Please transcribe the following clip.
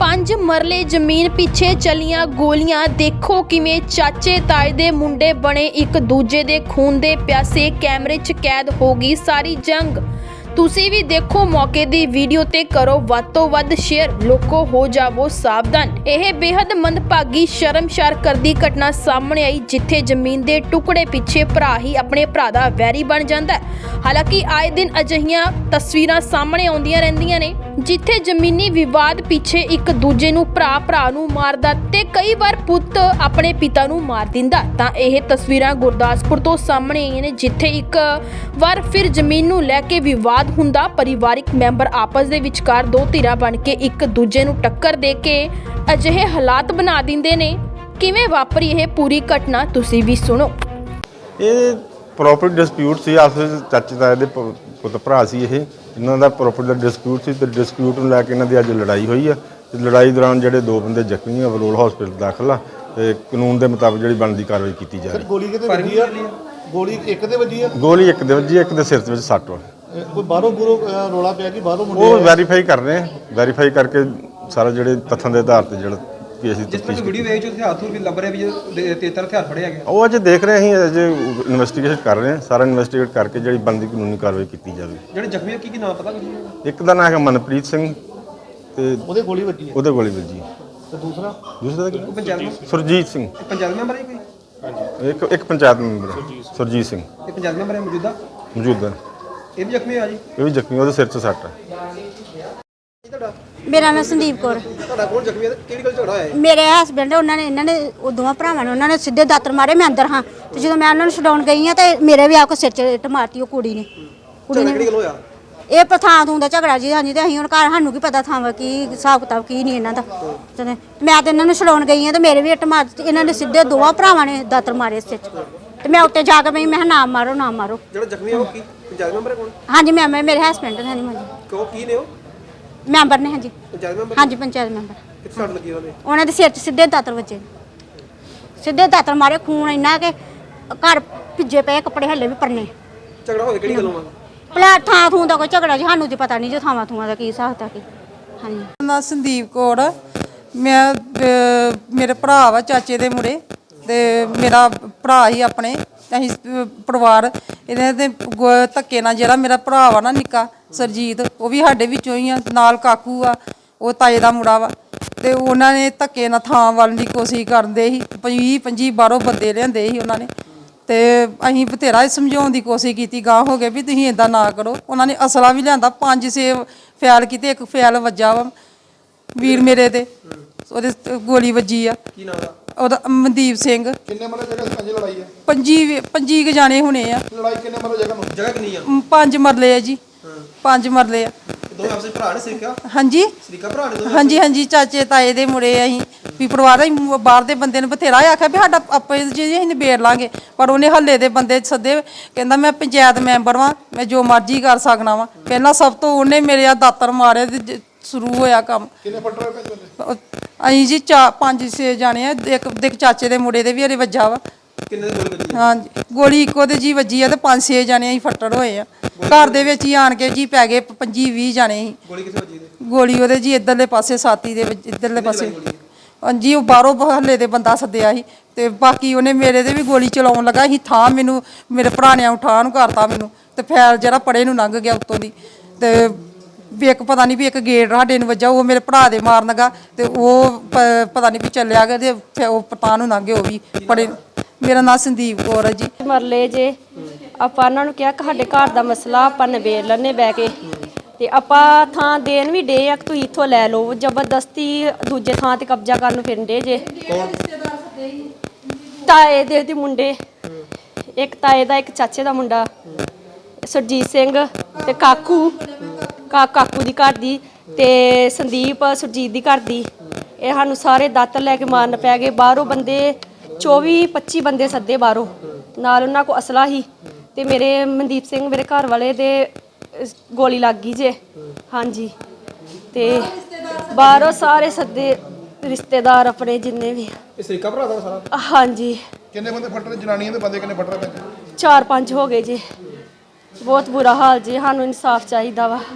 ਪੰਜ ਮਰਲੇ ਜ਼ਮੀਨ ਪਿੱਛੇ ਚਲੀਆਂ ਗੋਲੀਆਂ, ਦੇਖੋ ਕਿਵੇਂ ਚਾਚੇ ਤਾਏ ਦੇ ਮੁੰਡੇ ਬਣੇ ਇੱਕ ਦੂਜੇ ਦੇ ਖੂਨ ਦੇ ਪਿਆਸੇ, ਕੈਮਰੇ 'ਚ ਕੈਦ ਹੋ ਗਈ ਸਾਰੀ ਜੰਗ। ਤੁਸੀਂ ਵੀ ਦੇਖੋ ਮੌਕੇ ਦੀ ਵੀਡੀਓ ਤੇ ਕਰੋ ਵੱਧ ਤੋਂ ਵੱਧ ਸ਼ੇਅਰ, ਲੋਕੋ ਹੋ ਜਾਵੋ ਸਾਵਧਾਨ। ਇਹ ਬੇहद ਮੰਦਭਾਗੀ, ਸ਼ਰਮਸ਼ਾਰ ਕਰਦੀ ਘਟਨਾ ਸਾਹਮਣੇ ਆਈ, ਜਿੱਥੇ ਜ਼ਮੀਨ ਦੇ ਟੁਕੜੇ ਪਿੱਛੇ ਭਰਾ ਹੀ ਆਪਣੇ ਭਰਾ ਦਾ ਵੈਰੀ ਬਣ ਜਾਂਦਾ ਹੈ। ਹਾਲਾਂਕਿ ਆਏ ਦਿਨ ਅਜਿਹੀਆਂ ਤਸਵੀਰਾਂ ਸਾਹਮਣੇ ਆਉਂਦੀਆਂ ਰਹਿੰਦੀਆਂ ਨੇ, ਜਿੱਥੇ ਜ਼ਮੀਨੀ ਵਿਵਾਦ ਪਿੱਛੇ ਇੱਕ ਦੂਜੇ ਨੂੰ ਭਰਾ ਭਰਾ ਨੂੰ ਮਾਰਦਾ ਤੇ ਕਈ ਵਾਰ ਪੁੱਤ ਆਪਣੇ ਪਿਤਾ ਨੂੰ ਮਾਰ ਦਿੰਦਾ। ਤਾਂ ਇਹ ਤਸਵੀਰਾਂ ਗੁਰਦਾਸਪੁਰ ਤੋਂ ਸਾਹਮਣੇ ਆਈਆਂ ਨੇ, ਜਿੱਥੇ ਇੱਕ ਵਾਰ ਫਿਰ ਜ਼ਮੀਨ ਨੂੰ ਲੈ ਕੇ ਵਿਵਾਦ ਹੁੰਦਾ ਪਰਿਵਾਰਿਕ ਮੈਂਬਰ ਆਪਸ ਦੇ ਵਿਚਕਾਰ ਦੋ ਧਿਰਾਂ ਬਣ ਕੇ ਇੱਕ ਦੂਜੇ ਨੂੰ ਟੱਕਰ ਦੇ ਕੇ ਅਜਿਹੇ ਹਾਲਾਤ ਬਣਾ ਦਿੰਦੇ ਨੇ। ਕਿਵੇਂ ਵਾਪਰੀ ਇਹ ਪੂਰੀ ਘਟਨਾ ਤੁਸੀਂ ਵੀ ਸੁਣੋ। ਇਹ ਪ੍ਰੋਪਰਟੀ ਡਿਸਪਿਊਟ ਸੀ ਆਪਸ ਵਿੱਚ ਚਾਚੇ ਤਾਏ ਦੇ ਪੁੱਤ ਭਰਾ ਸੀ ਇਹ। ਇਹਨਾਂ ਦਾ ਪ੍ਰੋਪਰਟੀ ਦਾ ਡਿਸਪਿਊਟ ਸੀ ਤੇ ਡਿਸਪਿਊਟ ਨੂੰ ਲੈ ਕੇ ਇਹਨਾਂ ਦੀ ਅੱਜ ਲੜਾਈ ਹੋਈ ਆ। ਤੇ ਲੜਾਈ ਦੌਰਾਨ ਜਿਹੜੇ ਦੋ ਬੰਦੇ ਜ਼ਖਮੀ ਆ ਬਲੋਲ ਹਸਪੀਟਲ ਦਾਖਲ ਆ। ਤੇ ਕਾਨੂੰਨ ਦੇ ਮੁਤਾਬਕ ਜਿਹੜੀ ਬਣਦੀ ਕਾਰਵਾਈ ਕੀਤੀ ਜਾ ਰਹੀ। ਗੋਲੀ ਕਿਤੇ ਵੱਜੀ ਆ? ਗੋਲੀ ਇੱਕ ਤੇ ਵੱਜੀ ਆ? ਗੋਲੀ ਇੱਕ ਦੇ ਵੱਜੀ ਇੱਕ ਦੇ ਸਿਰ ਦੇ ਵਿੱਚ ਸੱਟ ਇਹ ਕੋਈ ਬਾਹਰੋਂ ਬੁਰੋ ਰੋਲਾ ਪਿਆ ਕਿ ਬਾਹਰੋਂ ਮੁੰਡੇ ਉਹ। ਵੈਰੀਫਾਈ ਕਰ ਰਹੇ ਆ। ਵੈਰੀਫਾਈ ਕਰਕੇ ਸਾਰਾ ਜਿਹੜੇ ਤੱਥਾਂ ਦੇ ਆਧਾਰ ਤੇ ਜਿਹੜਾ ਕੇਸ ਦੀ ਜਿਸ ਤਰ੍ਹਾਂ ਤਫਤੀਸ਼ ਵੀਡੀਓ ਵੇਚ ਉੱਥੇ ਹੱਥ ਵੀ ਲੱਭ ਰਿਹਾ ਵੀ ਜੇ ਤੇ ਤਰ ਹਥਿਆਰ ਫੜਿਆ ਗਿਆ। ਉਹ ਅਜੇ ਦੇਖ ਰਹੇ ਅਸੀਂ ਅਜੇ ਇਨਵੈਸਟੀਗੇਸ਼ਨ ਕਰ ਰਹੇ ਹਾਂ ਸਾਰਾ ਇਨਵੈਸਟੀਗੇਟ ਕਰਕੇ ਜਿਹੜੀ ਬਣਦੀ ਕਾਨੂੰਨੀ ਕਾਰਵਾਈ ਕੀਤੀ ਜਾਵੇ। ਜਿਹੜੇ ਜ਼ਖਮੀ ਆ ਕੀ ਕੀ ਨਾਮ ਪਤਾ ਕੁਝ ਇੱਕ ਦਾ ਨਾਮ ਹੈਗਾ ਮਨਪ੍ਰੀਤ ਸਿੰਘ ਤੇ ਉਹਦੇ ਗੋਲੀ ਵੱਜੀ ਆ ਉਹਦੇ ਗੋਲੀ ਵੱਜੀ। ਤੇ ਦੂਸਰਾ? ਦੂਸਰਾ ਦਾ ਕੀ? ਉਹ ਪੰਚਾਇਤ ਮੈਂਬਰ। ਸੁਰਜੀਤ ਸਿੰਘ। ਇਹ ਪੰਚਾਇਤ ਮੈਂਬਰ ਹੈ ਕੋਈ? ਇੱਕ ਇੱਕ ਪੰਚਾਇਤ ਮੈਂਬਰ ਹੈ, ਸੁਰਜੀਤ ਸਿੰਘ। ਇਹ ਪੰਚਾਇਤ ਮੈਂਬਰ ਹੈ ਮੌਜੂਦਾ? ਮੌਜੂਦਾ। ਇਹ ਵੀ ਜ਼ਖਮੀ ਆ ਜੀ? ਇਹ ਵੀ ਜ਼ਖਮੀ ਉਹਦੇ ਸਿਰ 'ਚ ਸੱਟ ਹੈ ਤੁਹਾਡਾ? ਮੇਰਾ ਨਾਮ ਸੰਦੀਪ ਕੌਰ। ਤੁਹਾਡਾ ਕੌਣ ਜ਼ਖਮੀ ਹੈ ਕਿਹੜੀ ਗੱਲ ਝਗੜਾ ਹੋਇਆ ਹੈ ਮੇਰੇ ਹਸਬੰਡ ਉਹਨਾਂ ਨੇ ਇਹਨਾਂ ਨੇ ਉਹ ਦੋਵਾਂ ਭਰਾਵਾਂ ਨੇ ਉਹਨਾਂ ਨੇ ਸਿੱਧੇ ਦਾਤਰ ਮਾਰੇ ਮੈਂ ਅੰਦਰ ਹਾਂ। ਤੇ ਜਦੋਂ ਮੈਂ ਉਹਨਾਂ ਨੂੰ ਛਡਾਉਣ ਗਈ ਆ ਤੇ ਮੇਰੇ ਵੀ ਆ ਕੇ ਸਿਰ 'ਚ ਇੱਟ ਮਾਰਤੀ ਉਹ ਕੁੜੀ ਨੇ। ਕੁੜੀ ਕਿਹੜੀ ਨੇ ਗੱਲ ਹੋਇਆ? ਇਹ ਪਥਾਂ ਤੋਂ ਦਾ ਝਗੜਾ ਜੀ ਹਾਂਜੀ ਤੇ ਅਸੀਂ ਹੁਣ ਘਰ ਸਾਨੂੰ ਕੀ ਪਤਾ ਥਾਂ ਵਾ ਕੀ ਹਿਸਾਬ ਕਿਤਾਬ ਕੀ ਨਹੀਂ ਇਹਨਾਂ ਦਾ। ਤੇ ਮੈਂ ਤੇ ਇਹਨਾਂ ਨੂੰ ਛਡਾਉਣ ਗਈ ਆ ਤੇ ਮੇਰੇ ਵੀ ਇੱਟ ਮਾਰ ਦਿੱਤੀ। ਇਹਨਾਂ ਨੇ ਸਿੱਧੇ ਦੋਵਾਂ ਭਰਾਵਾਂ ਨੇ ਦਾਤਰ ਮਾਰੇ ਸਿਰ 'ਚ। ਤੇ ਮੈਂ ਉੱਤੇ ਜਾ ਕੇ ਬਈ ਮੈਂ ਕਿਹਾ ਨਾ ਮਾਰੋ ਨਾ ਮਾਰੋ। ਜਿਹੜਾ ਜ਼ਖਮੀ ਹੈ ਉਹ ਕੀ? ਪੰਚਾਇਤ ਮੈਂਬਰ ਹੈ ਕੌਣ? ਹਾਂਜੀ ਮੈਂ ਮੈਂ- ਮੇਰੇ ਹਸਬੰਡ ਨੇ ਹਾਂਜੀ। ਕਿਉਂ? ਕੀ ਨੇ ਉਹ? ਮੈਂਬਰ ਨੇ ਹਾਂਜੀ। ਪੰਚਾਇਤ ਮੈਂਬਰ ਹਾਂਜੀ ਪੰਚਾਇਤ ਮੈਂਬਰ। ਕਿੱਥੇ ਸੱਟ ਲੱਗੀ ਉਹਨੇ ਉਹਨਾਂ ਦੇ ਸਿਰ 'ਚ ਸਿੱਧੇ ਦਾਤਰ ਵੱਜੇ। ਸਿੱਧੇ ਦਾਤਰ ਮਾਰੇ ਖੂਨ ਇੰਨਾ ਕਿ ਘਰ ਭਿੱਜੇ ਪਏ ਕੱਪੜੇ ਹੱਲੇ ਵੀ ਪਰਨੇ। ਝਗੜਾ ਹੋਇਆ ਕਿਹੜੀ ਗੱਲੋਂ ਆ? ਭਲਾ ਥਾਂ ਥੂੰ ਦਾ ਕੋਈ ਝਗੜਾ ਜੀ ਸਾਨੂੰ ਤੇ ਪਤਾ ਨਹੀਂ ਜੋ ਥਾਵਾਂ ਥੂਆਂ ਦਾ ਕੀ ਹਿਸਾਬ ਤਾ ਕੀ। ਹਾਂਜੀ। ਨਾ ਸੰਦੀਪ ਕੌਰ ਆ। ਮੈਂ ਅਹ, ਮੇਰੇ ਭਰਾ ਵਾ ਚਾਚੇ ਦੇ ਮੁੰਡੇ ਤੇ ਮੇਰਾ ਭਰਾ ਹੀ ਆਪਣੇ। ਤੇ ਅਸੀਂ ਅਹ, ਪਰਿਵਾਰ ਇਹਦੇ ਤੇ ਗ- ਧੱਕੇ ਨਾਲ ਜਿਹੜਾ ਮੇਰਾ ਭਰਾ ਵਾ ਨਾ ਨਿੱਕਾ ਸਰਜੀਤ ਉਹ ਵੀ ਸਾਡੇ ਵਿੱਚੋਂ ਹੀ ਆ ਨਾਲ ਕਾਕੂ ਆ ਉਹ ਤਾਏ ਦਾ ਮੁੰਡਾ ਵਾ। ਤੇ ਉਹਨਾਂ ਨੇ ਧੱਕੇ ਨਾਲ ਥਾਂ ਵੱਲ ਦੀ ਕੋਸ਼ਿਸ਼ ਕਰਦੇ ਸੀ 20 25 ਬਾਹਰੋਂ ਬੰਦੇ ਲਿਆਂਦੇ ਸੀ ਉਹਨਾਂ ਨੇ। ਤੇ ਅਸੀਂ ਬਥੇਰਾ ਸਮਝਾਉਣ ਦੀ ਕੋਸ਼ਿਸ਼ ਕੀਤੀ ਗਾਂਹ ਹੋ ਗਏ ਵੀ ਤੁਸੀਂ ਇਦਾਂ ਨਾ ਕਰੋ। ਉਹਨਾਂ ਨੇ ਅਸਲਾ ਵੀ ਲਿਆਂਦਾ ਪੰਜ ਸੇ ਫੈਲ ਕੀਤੇ ਇੱਕ ਫੈਲ ਵੱਜਾ ਵਾ ਵੀਰ ਮੇਰੇ ਤੇ ਉਹਦੇ ਤੇ ਗੋਲੀ ਵੱਜੀ ਆ। ਕੀ ਨਾਮ ਦਾ ਉਹਦਾ ਮਨਦੀਪ ਸਿੰਘ। ਕਿੰਨੇ ਮਰਲੇ ਜਗ੍ਹਾ ਤੇ ਪੰਜ ਲੜਾਈ ਆ? ਪੰਜੀ ਪੰਜੀ ਕੁ ਜਾਣੇ ਹੋਣੇ ਆ। ਲੜਾਈ ਕਿੰਨੇ ਮਰਲੇ ਜਗ੍ਹਾ ਨੂੰ? ਜਗ੍ਹਾ ਕਿੰਨੀ ਆ? ਮ, ਪੰਜ ਮਰਲੇ ਆ ਜੀ। ਪੰਜ ਮਰਲੇ ਆ। ਦੋਵੇਂ ਆਪਸੇ ਭਰਾ ਨੇ ਸਿੱਖਿਆ ਹਾਂਜੀ। ਸਰੀਕਾ ਭਰਾ ਨੇ ਦੋਵੇਂ ਹਾਂਜੀ ਹਾਂਜੀ ਚਾਚੇ ਤਾਏ ਦੇ ਮੁੰਡੇ ਅਸੀਂ। ਵੀ ਪਰਿਵਾਰ ਅਸੀਂ ਮ- ਬਾਹਰ ਦੇ ਬੰਦੇ ਨੂੰ ਬਥੇਰਾ ਆਖਿਆ ਵੀ ਸਾਡਾ ਆਪੇ ਜੀ ਅਸੀਂ ਨਿਬੇੜ ਲਾਂਗੇ। ਪਰ ਉਹਨੇ ਹੱਲੇ ਦੇ ਬੰਦੇ ਸੱਦੇ ਕਹਿੰਦਾ ਮੈਂ ਪੰਚਾਇਤ ਮੈਂਬਰ ਵਾਂ ਮੈਂ ਜੋ ਮਰਜ਼ੀ ਕਰ ਸਕਣਾ ਵਾਂ। ਪਹਿਲਾਂ ਸਭ ਤੋਂ ਉਹਨੇ ਮੇਰੇ ਆ ਦਾਤਰ ਮਾਰੇ ਤੇ ਜ- ਸ਼ੁਰੂ ਹੋਇਆ ਕੰਮ। ਕਿੰਨੇ ਫੱਟ ਉਹ- ਅਸੀਂ ਜੀ ਚਾ ਪੰਜ ਛੇ ਜਾਣੇ ਆ ਇੱਕ ਇੱਕ ਚਾਚੇ ਦੇ ਮੁੰਡੇ ਦੇ ਵੀ ਹਰੇ ਵੱਜਾ ਵਾ। ਕਿੰਨੇ ਦੇ ਗੋਲੀ ਵੱਜੀ? ਹਾਂਜੀ ਗੋਲੀ ਇੱਕੋ ਤੇ ਜੀ ਵੱਜੀ ਆ ਤੇ ਪੰਜ ਛੇ ਜਾਣੇ ਅਸੀਂ ਫੱਟੜ ਹੋਏ ਆ। ਘਰ ਦੇ ਵਿੱਚ ਹੀ ਆਣ ਕੇ ਜੀ ਪੈ ਗਏ 25 20 ਜਾਣੇ ਸੀ। ਗੋਲੀ ਕਿੱਥੇ ਵੱਜੀ ਦੇ ਗੋਲੀ ਉਹਦੇ ਜੀ ਇਧਰਲੇ ਪਾਸੇ ਸਾਥੀ ਦੇ ਵਿੱਚ ਇਧਰਲੇ ਪਾਸੇ। ਹਾਂਜੀ ਉਹ ਬਾਹਰੋਂ ਹੱਲੇ ਦੇ ਬੰਦਾ ਸੱਦਿਆ ਸੀ ਤੇ ਬਾਕੀ ਉਹਨੇ ਮੇਰੇ ਤੇ ਵੀ ਗੋਲੀ ਚਲਾਉਣ ਲੱਗਾ ਸੀ ਥਾਂ ਮੈਨੂੰ ਮੇਰੇ ਭਰਾ ਨੇ ਉਠਾ ਨੂੰ ਕਰਤਾ ਮੈਨੂੰ ਤੇ ਫੈਲ ਜਿਹੜਾ ਪੜੇ ਨੂੰ ਲੰਘ ਗਿਆ ਉੱਤੋਂ ਦੀ ਤੇ ਵੀ ਇੱਕ ਪਤਾ ਨਹੀਂ ਵੀ ਇੱਕ ਗੇਟ ਸਾਡੇ ਨੂੰ ਵੱਜਾ, ਉਹ ਮੇਰੇ ਭਰਾ ਦੇ ਮਾਰਨ ਤੇ ਉਹ ਪ- ਪਤਾ ਨਹੀਂ ਵੀ ਚੱਲਿਆ ਗਿਆ ਤੇ ਫਿਰ ਉਹ ਪਤਾ ਨੂੰ ਲੰਘ ਉਹ ਵੀ ਪੜੇ ਮੇਰਾ ਨਾਮ ਸੰਦੀਪ ਕੌਰ ਹੈ ਜੀ। ਮਰਲੇ ਜੇ, ਆਪਾਂ ਉਹਨਾਂ ਨੂੰ ਕਿਹਾ ਕਿ ਸਾਡੇ ਘਰ ਦਾ ਮਸਲਾ ਆਪਾਂ ਨਿਬੇੜ ਲੈਣੇ ਬਹਿ ਕੇ। ਤੇ ਆਪਾਂ ਥਾਂ ਦੇਣ ਵੀ ਡੇ ਆ ਕਿ ਤੁਸੀਂ ਇੱਥੋਂ ਲੈ ਲਓ, ਜ਼ਬਰਦਸਤੀ ਦੂਜੇ ਥਾਂ ਤੇ ਕਬਜ਼ਾ ਕਰਨ ਨੂੰ ਫਿਰਦੇ ਜੇ। ਤਾਏ ਦੇ ਦੇ ਮੁੰਡੇ, ਇੱਕ ਤਾਏ ਦਾ ਇੱਕ ਚਾਚੇ ਦਾ ਮੁੰਡਾ, ਸੁਰਜੀਤ ਸਿੰਘ ਤੇ ਕਾਕੂ। ਕਾ ਕਾਕੂ ਦੀ ਘਰ ਦੀ ਤੇ ਸੰਦੀਪ ਸੁਰਜੀਤ ਦੀ ਘਰ ਦੀ। ਇਹ ਸਾਨੂੰ ਸਾਰੇ ਦਾਤਰ ਲੈ ਕੇ ਮਾਰਨ ਪੈ ਗਏ। ਬਾਹਰੋਂ ਬੰਦੇ 24 25 ਬੰਦੇ ਸੱਦੇ ਬਾਹਰੋਂ। ਨਾਲ ਉਹਨਾਂ ਕੋ ਅਸਲਾ ਹੀ। ਤੇ ਮੇਰੇ ਮਨਦੀਪ ਸਿੰਘ ਮੇਰੇ ਘਰ ਵਾਲੇ ਦੇ ਅਹ, ਗੋਲੀ ਲੱਗ ਗਈ ਜੇ। ਹਾਂਜੀ। ਤੇ ਬਾਹਰੋਂ ਸਾਰੇ ਸੱਦੇ ਰਿਸ਼ਤੇਦਾਰ ਆਪਣੇ ਜਿੰਨੇ ਵੀ ਇਹ ਸਰੀਕਾ ਭਰਾ ਦਾ ਸਾਰਾ? ਹਾਂਜੀ। ਕਿੰਨੇ ਬੰਦੇ ਫੱਟ ਰਹੇ ਜਨਾਨੀਆਂ ਦੇ ਬੰਦੇ ਕਿੰਨੇ ਫੱਟ ਰਹੇ ਪੈਂਦੇ ਚਾਰ ਪੰਜ ਹੋ ਗਏ ਜੀ। ਬਹੁਤ ਬੁਰਾ ਹਾਲ ਜੀ। ਸਾਨੂੰ ਇਨਸਾਫ ਚਾਹੀਦਾ ਵਾ।